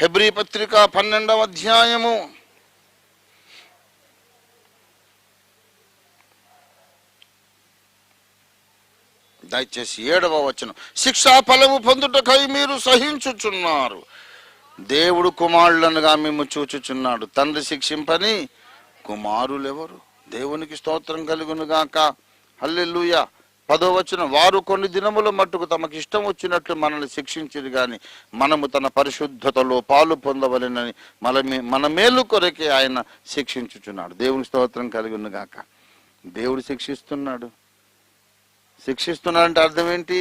Hebrew పత్రిక పన్నెండవ అధ్యాయము. దయచేసి ఏడవ వచనం. శిక్షా ఫలము పొందుటకై మీరు సహించుచున్నారు. దేవుడు కుమారులనుగా మేము చూచుచున్నాడు. తండ్రి శిక్షింపని కుమారులెవరు? దేవునికి స్తోత్రం కలుగునుగాక. గాక పదో వచ్చిన వారు కొన్ని దినముల మట్టుకు తమకు ఇష్టం వచ్చినట్లు మనల్ని శిక్షించింది గాని మనము తన పరిశుద్ధతలో పాలు పొందవలెనని మన మన మేలు కొరకే ఆయన శిక్షించుచున్నాడు. దేవుని స్తోత్రం కలిగి ఉన్నగాక దేవుడు శిక్షిస్తున్నాడు. శిక్షిస్తున్నాడంటే అర్థం ఏంటి?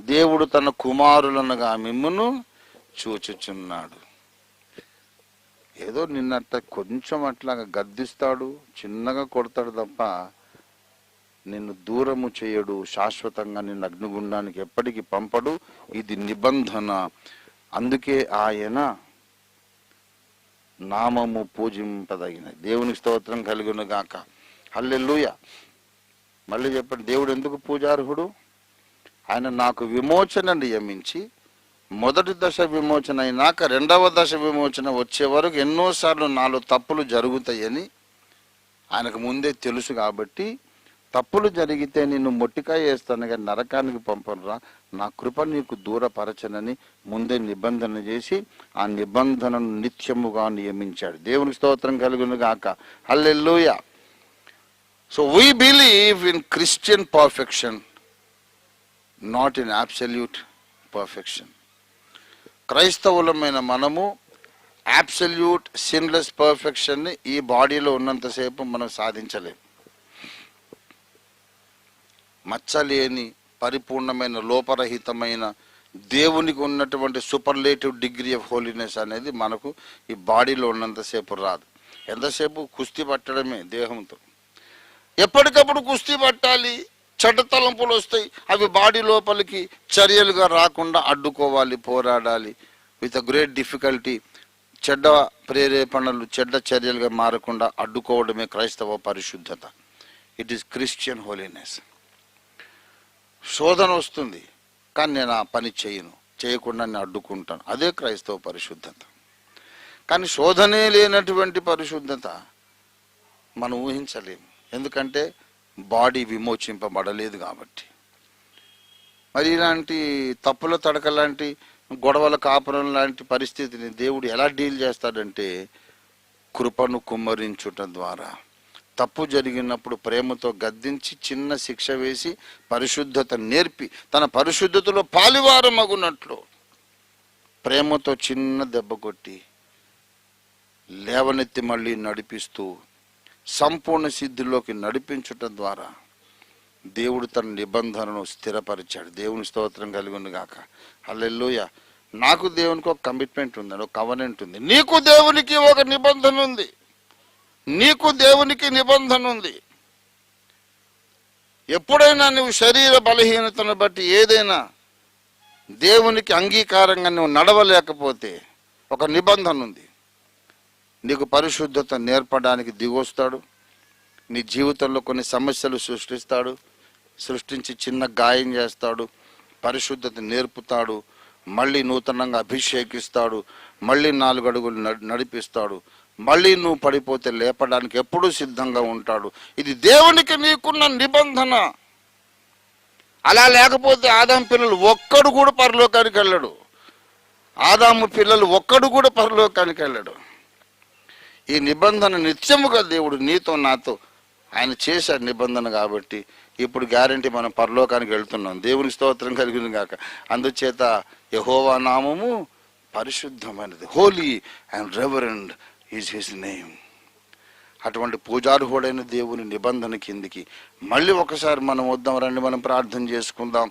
దేవుడు తన కుమారులనగా మిమ్మును చూచుచున్నాడు. ఏదో నిన్నట్ట కొంచెం అట్లాగా గద్దిస్తాడు చిన్నగా కొడతాడు తప్ప నిన్ను దూరము చేయడు శాశ్వతంగా నిన్ను అగ్నిగుండానికి ఎప్పటికీ పంపడు. ఇది నిబంధన. అందుకే ఆయన నామము పూజింపదగిన దేవునికి స్తోత్రం కలిగిన గాక హల్లెల్లుయ మళ్ళీ చెప్పండి దేవుడు ఎందుకు పూజార్హుడు? ఆయన నాకు విమోచన నియమించి మొదటి దశ విమోచన అయినాక రెండవ దశ విమోచన వచ్చే వరకు ఎన్నోసార్లు నాలుగు తప్పులు జరుగుతాయని ఆయనకు ముందే తెలుసు కాబట్టి తప్పులు జరిగితే నిన్ను మొట్టికాయ వేస్తాను కానీ నరకానికి పంపనురా. నా కృప నీకు దూరపరచనని ముందే నిబంధన చేసి ఆ నిబంధనను నిత్యముగా నియమించాడు. దేవునికి స్తోత్రం కలుగును గాక. Hallelujah so we believe in Christian perfection not in absolute perfection క్రైస్తవులమైన మనము అబ్సల్యూట్ సిన్లెస్ పర్ఫెక్షన్ని ఈ బాడీలో ఉన్నంతసేపు మనం సాధించలేం. మచ్చలేని పరిపూర్ణమైన లోపరహితమైన దేవునికి ఉన్నటువంటి సూపర్లేటివ్ డిగ్రీ ఆఫ్ హోలీనెస్ అనేది మనకు ఈ బాడీలో ఉన్నంతసేపు రాదు. ఎంతసేపు కుస్తీ పట్టడమే దేహంతో. ఎప్పటికప్పుడు కుస్తీ పట్టాలి చెడ్డ తలంపులు వస్తాయి అవి బాడీ లోపలికి చర్యలుగా రాకుండా అడ్డుకోవాలి పోరాడాలి. విత్ అ గ్రేట్ డిఫికల్టీ చెడ్డ ప్రేరేపణలు చెడ్డ చర్యలుగా మారకుండా అడ్డుకోవడమే క్రైస్తవ పరిశుద్ధత. ఇట్ ఈస్ క్రిస్టియన్ హోలీనెస్ శోధన వస్తుంది కానీ నేను ఆ పని చేయను చేయకుండా నేను అడ్డుకుంటాను. అదే క్రైస్తవ పరిశుద్ధత. కానీ శోధనే లేనటువంటి పరిశుద్ధత మనం ఊహించలేము. ఎందుకంటే బాడీ విమోచింపబడలేదు కాబట్టి. మరి ఇలాంటి తప్పుల తడక లాంటి గొడవల కాపురం లాంటి పరిస్థితిని దేవుడు ఎలా డీల్ చేస్తాడంటే కృపను కుమ్మరించుట ద్వారా. తప్పు జరిగినప్పుడు ప్రేమతో గద్దించి చిన్న శిక్ష వేసి పరిశుద్ధత నేర్పి తన పరిశుద్ధతలో పాలివారమగునట్లు ప్రేమతో చిన్న దెబ్బ కొట్టి లేవనెత్తి మళ్ళీ నడిపిస్తూ సంపూర్ణ సిద్ధిలోకి నడిపించటం ద్వారా దేవుడు తన నిబంధనను స్థిరపరిచాడు. దేవుని స్తోత్రం కలిగి ఉంది గాక. హల్లెలూయ. నాకు దేవునికి ఒక కమిట్మెంట్ ఉంది ఒక కవనెంట్ ఉంది. నీకు దేవునికి ఒక నిబంధన ఉంది. నీకు దేవునికి నిబంధన ఉంది. ఎప్పుడైనా నువ్వు శరీర బలహీనతను బట్టి ఏదైనా దేవునికి అంగీకారంగా నువ్వు నడవలేకపోతే ఒక నిబంధన ఉంది. నీకు పరిశుద్ధత నేర్పడానికి దిగొస్తాడు నీ జీవితంలో కొన్ని సమస్యలు సృష్టిస్తాడు. సృష్టించి చిన్న గాయం చేస్తాడు. పరిశుద్ధత నేర్పుతాడు. మళ్ళీ నూతనంగా అభిషేకిస్తాడు. మళ్ళీ నాలుగు అడుగులు నడిపిస్తాడు. మళ్ళీ నువ్వు పడిపోతే లేపడానికి ఎప్పుడూ సిద్ధంగా ఉంటాడు. ఇది దేవునికి నీకున్న నిబంధన. అలా లేకపోతే ఆదాం పిల్లలు ఒక్కడు కూడా పరలోకానికి వెళ్ళడు. ఆదాము పిల్లలు ఒక్కడు కూడా పరలోకానికి వెళ్ళడు. ఈ నిబంధన నిత్యముగా దేవుడు నీతో నాతో ఆయన చేశాడు నిబంధన కాబట్టి ఇప్పుడు గ్యారంటీ మనం పరలోకానికి వెళ్తున్నాం. దేవుని స్తోత్రం కలిగింది కాక అందుచేత యహోవా నామము పరిశుద్ధమైనది. Holy and reverend is his name అటువంటి పూజార్హుడైన దేవుని నిబంధన కిందికి మళ్ళీ ఒకసారి మనం వద్దాం. రండి మనం ప్రార్థన చేసుకుందాం.